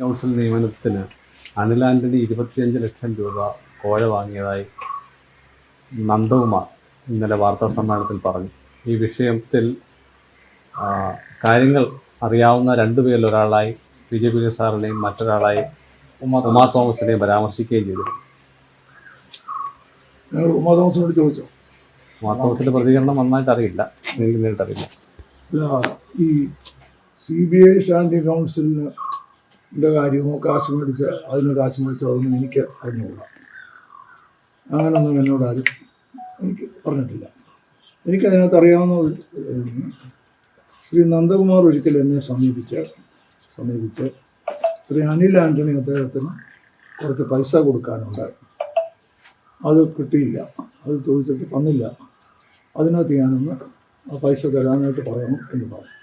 Council നിയമനത്തിന് അനിൽ ആന്റണി ഇരുപത്തിയഞ്ച് ലക്ഷം രൂപ കോഴ വാങ്ങിയതായി നന്ദകുമാർ ഇന്നലെ വാർത്താ സമ്മേളനത്തിൽ പറഞ്ഞു. ഈ വിഷയത്തിൽ കാര്യങ്ങൾ അറിയാവുന്ന രണ്ടുപേരിൽ ഒരാളായി പി ജെ പി സാറിനെയും മറ്റൊരാളായി ഉമാ തോമസിനെയും പരാമർശിക്കുകയും ചെയ്തു. ഉമാ തോമസിനോട് ചോദിച്ചോ? ഉമാ തോമസിന്റെ പ്രതികരണം നന്നായിട്ട് അറിയില്ല. എനിക്ക് നേരിട്ട് അറിയില്ല. ഈ സി ബി ഐ സ്റ്റാൻഡിംഗ് കൗൺസിലിന്റെ കാര്യമോ കാശ് മേടിച്ച് അതിന് കാശ് മേടിച്ചോ അതൊന്നും എനിക്ക് അറിഞ്ഞുകൂടാ. അങ്ങനൊന്നും എന്നോട് ആരും എനിക്ക് പറഞ്ഞിട്ടില്ല. എനിക്കതിനകത്ത് അറിയാവുന്ന ശ്രീ നന്ദകുമാർ ഒരിക്കൽ എന്നെ സമീപിച്ച് സമീപിച്ച് ശ്രീ അനിൽ ആന്റണി അദ്ദേഹത്തിന് കുറച്ച് പൈസ കൊടുക്കാനുണ്ട്. അത് കിട്ടിയില്ല. അത് ചോദിച്ചിട്ട് തന്നില്ല. അതിനകത്ത് ഞാനൊന്ന് ആ പൈസ തരാനായിട്ട് പറയണം എന്ന് പറഞ്ഞു.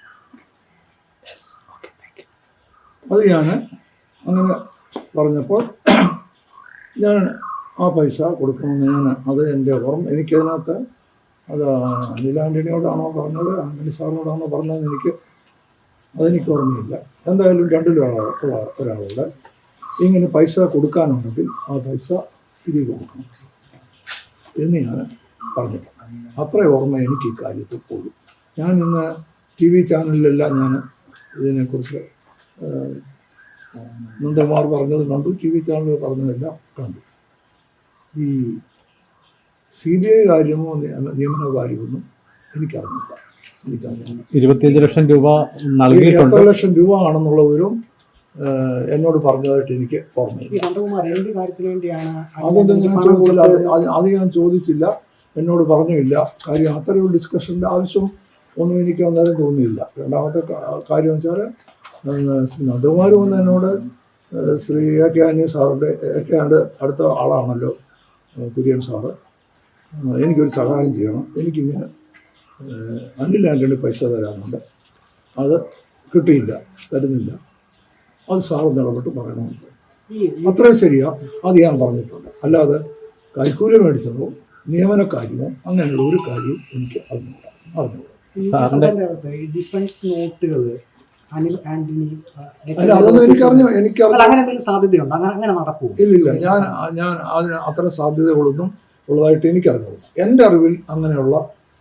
ഞാൻ അങ്ങനെ പറഞ്ഞപ്പോൾ ഞാൻ ആ പൈസ കൊടുക്കണമെന്ന് ഞാൻ അത് എന്റെ ഓർമ്മ എനിക്കതിനകത്ത് അത് അനിൽ ആന്റണിയോടാണോ പറഞ്ഞത് ആന്റണി സാറിനോടാണോ പറഞ്ഞതെന്ന് എനിക്ക് അതെനിക്ക് ഓർമ്മയില്ല. എന്തായാലും രണ്ടിലൊരാൾ ഒരാളുടെ ഇങ്ങനെ പൈസ കൊടുക്കാനുണ്ടെങ്കിൽ ആ പൈസ തിരികെ കൊടുക്കണം എന്ന് ഞാൻ പറഞ്ഞിട്ടുണ്ട്. അത്ര ഓർമ്മ എനിക്ക് ഈ കാര്യത്തിൽ പോലും ഞാൻ ഇന്ന് ടി വി ചാനലിലെല്ലാം ഞാൻ ഇതിനെക്കുറിച്ച് നന്ദകുമാർ പറഞ്ഞത് കണ്ടു ടി വി ചാനലുകൾ പറഞ്ഞതെല്ലാം കണ്ടു. ഈ സി ബി ഐ കാര്യമോ നിയമ- നിയമന കാര്യമൊന്നും എനിക്കറിഞ്ഞില്ല. എനിക്കറിഞ്ഞില്ല. ഇരുപത്തിയഞ്ച് ലക്ഷം രൂപ നൽകിയിട്ടുണ്ട്. എത്ര ലക്ഷം രൂപ ആണെന്നുള്ള ഒരു എന്നോട് പറഞ്ഞതായിട്ട് എനിക്ക് ഓർമ്മയില്ല. അത് ഞാൻ ചോദിച്ചില്ല. എന്നോട് പറഞ്ഞില്ല കാര്യം അത്തരം ഡിസ്കഷന്റെ ആവശ്യം ഒന്നും എനിക്ക് അന്നേരം തോന്നിയില്ല. രണ്ടാമത്തെ കാര്യം വെച്ചാൽ നന്ദകുമാർ വന്ന് എന്നോട് ശ്രീ എ കെ അനിൽ സാറിന്റെ എ കെ ആണ്ട് അടുത്ത ആളാണല്ലോ കുര്യൻ സാറ്. എനിക്കൊരു സഹായം ചെയ്യണം. എനിക്കിങ്ങനെ അനിൽ ആന്റണി പൈസ തരാനുണ്ട് അത് കിട്ടിയില്ല തരുന്നില്ല. അത് സാറ് നിലപെട്ട് പറയണമുണ്ട് അത്രയും ശരിയാ അത് ഞാൻ പറഞ്ഞിട്ടുണ്ട്. അല്ലാതെ കൈക്കൂലി മേടിച്ചതോ നിയമന കാര്യമോ അങ്ങനെയുള്ള ഒരു കാര്യവും എനിക്ക് അകത്ത് ഈ ഡിഫൻസ് നോട്ടുകൾ അനിൽ ആന്റണി എനിക്കറിഞ്ഞു എനിക്കറിഞ്ഞു അങ്ങനെ എന്തെങ്കിലും സാധ്യതയുണ്ട്? അങ്ങനെ അങ്ങനെ നടക്കുമോ ഇല്ലില്ല ഞാൻ ഞാൻ അതിന് അത്തരം സാധ്യതകളൊന്നും ഉള്ളതായിട്ട് എനിക്കറിഞ്ഞത് എന്റെ അറിവിൽ അങ്ങനെയുള്ള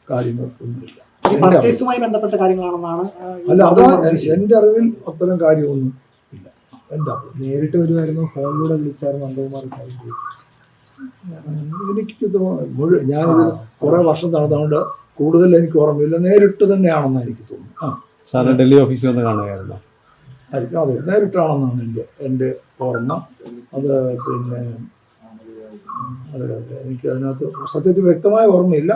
കാര്യങ്ങൾ ഒന്നുമില്ല. പർച്ചേസുമായി ബന്ധപ്പെട്ട കാര്യങ്ങളാണെന്നാണ് അല്ല അതാ എന്റെ അറിവിൽ അത്തരം കാര്യമൊന്നും ഇല്ല. എന്റെ അറിവ്. നേരിട്ട് വരുമായിരുന്നു ഫോണിലൂടെ വിളിച്ചായിരുന്നു അന്തകുമാർ. എനിക്ക് തോന്നുന്നു മുഴുവൻ ഞാനിത് കുറേ വർഷം നടന്നതുകൊണ്ട് കൂടുതൽ എനിക്ക് ഓർമ്മയില്ല. നേരിട്ട് തന്നെയാണെന്ന് എനിക്ക് തോന്നുന്നു ആ. സാറിന് ഡൽഹി ഓഫീസിൽ വന്ന് കാണുകയായിരുന്നു. ആയിരിക്കും. അതെ നേരിട്ടാണെന്നാണ് എന്റെ എന്റെ ഓർമ്മ. അത് പിന്നെ അതെ അതെ. എനിക്ക് അതിനകത്ത് സത്യത്തിൽ വ്യക്തമായ ഓർമ്മയില്ല.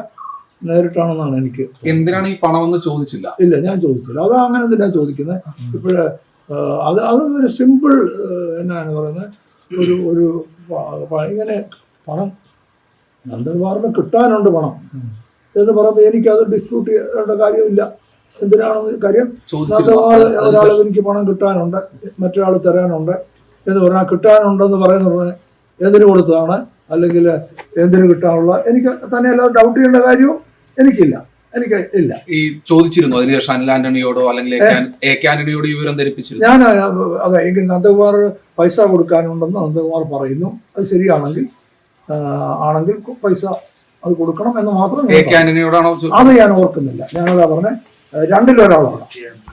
നേരിട്ടാണെന്നാണ് എനിക്ക് എന്തിനാണ് ഈ പണമെന്ന് ചോദിച്ചില്ല? ഇല്ല ഞാൻ ചോദിച്ചില്ല. അത് അങ്ങനെ എന്തിനാ ചോദിക്കുന്നത്. ഇപ്പോഴ് അത് അത് ഒരു സിമ്പിൾ എന്നാണ് പറയുന്നത്? ഒരു ഒരു ഇങ്ങനെ പണം നന്ദകുമാറിന് കിട്ടാനുണ്ട് പണം. എന്ന് പറയുമ്പോൾ എനിക്കത് ഡിസ്പ്യൂട്ട് ചെയ്യേണ്ട കാര്യമില്ല. എന്തിനാണെന്ന് കാര്യം? ഒരാൾ എനിക്ക് പണം കിട്ടാനുണ്ട് മറ്റൊരാൾ തരാനുണ്ട് എന്ന് പറഞ്ഞാൽ കിട്ടാനുണ്ടെന്ന് പറയുന്നത് എന്തിനു കൊടുത്തതാണ്? അല്ലെങ്കിൽ എന്തിനു കിട്ടാനുള്ള? എനിക്ക് തന്നെ തന്നെയല്ല ഡൗട്ട് ചെയ്യേണ്ട കാര്യവും എനിക്കില്ല. എനിക്ക് ഇല്ല. ഈ ചോദിച്ചിരുന്നു. അതിനുശേഷം അനിൽ ആന്റണിയോടോ അല്ലെങ്കിൽ എ. ആന്റണിയോട് ഈ വിവരം ധരിപ്പിച്ചിരുന്നു. ഞാൻ അതെ എനിക്ക് നന്ദകുമാർ പൈസ കൊടുക്കാനുണ്ടെന്ന് നന്ദകുമാർ പറയുന്നു. അത് ശരിയാണെങ്കിൽ ആണെങ്കിൽ പൈസ അത് കൊടുക്കണം എന്ന് മാത്രം അത് ഞാൻ ഓർക്കുന്നില്ല. ഞാനതാ പറഞ്ഞ രണ്ടിലൊരാളാണ്.